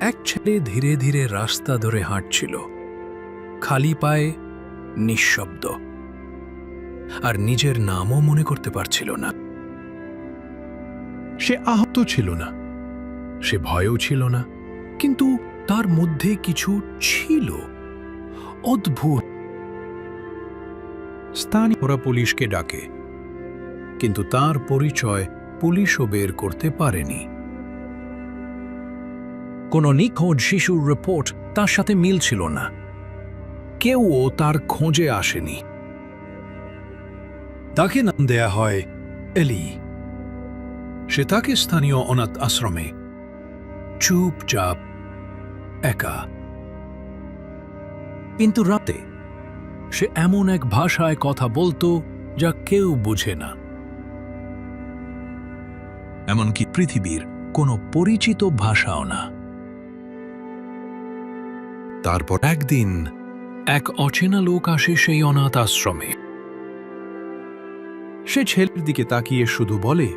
এক ছেলে ধীরে ধীরে রাস্তা ধরে হাঁটছিল। খালি পায়ে নিঃশব্দ। আর নিজের নামও মনে করতে পারছিল না। সে আহত ছিল না। সে ভয়ও ছিল না। কিন্তু তার মধ্যে কিছু ছিল। অদ্ভুত। স্থানীয়রা পুলিশকে ডাকে। কিন্তু তার পরিচয় পুলিশও বের করতে পারেনি। কোনো নিখোঁজ শিশুর রিপোর্ট তার সাথে মিল ছিল না। কেউও তার খোঁজে আসেনি। তাকে নাম দেয়া হয় এলি। সে তাকে স্থানীয় অনাথ আশ্রমে চুপচাপ একা। কিন্তু রাতে সে এমন এক ভাষায় কথা বলতো যা কেউ বুঝে না। এমনকি পৃথিবীর কোনো পরিচিত ভাষাও না। তারপর একদিন এক অচেনা লোক আসে সেই অনাথ আশ্রমে। সে ছেলের দিকে তাকিয়ে শুধু বলে,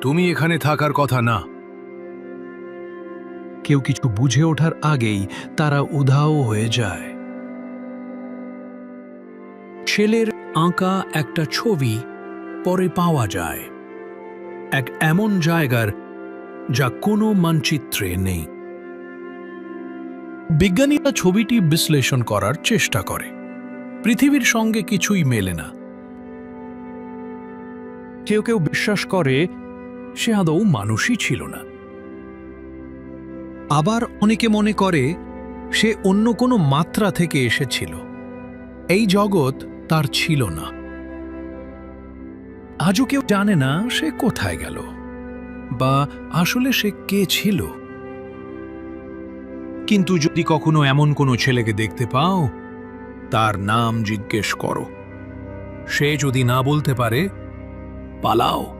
তুমি এখানে থাকার কথা না। কেউ কিছু বুঝে ওঠার আগেই তারা উধাও হয়ে যায়। ছেলের আঁকা একটা ছবি পরে পাওয়া যায়। এক এমন জায়গার যা কোনো মানচিত্রে নেই। বিজ্ঞানীরা ছবিটি বিশ্লেষণ করার চেষ্টা করে। পৃথিবীর সঙ্গে কিছুই মেলে না। কেউ কেউ বিশ্বাস করে, সে আদৌ মানুষই ছিল না। আবার অনেকে মনে করে, সে অন্য কোনো মাত্রা থেকে এসেছিল। এই জগৎ তার ছিল না। আজও কেউ জানে না সে কোথায় গেল, বা আসলে সে কে ছিল। কিন্তু যদি কখনো এমন কোনো ছেলেকে দেখতে পাও, তার নাম জিজ্ঞেস করো। সে যদি না বলতে পারে, পালাও।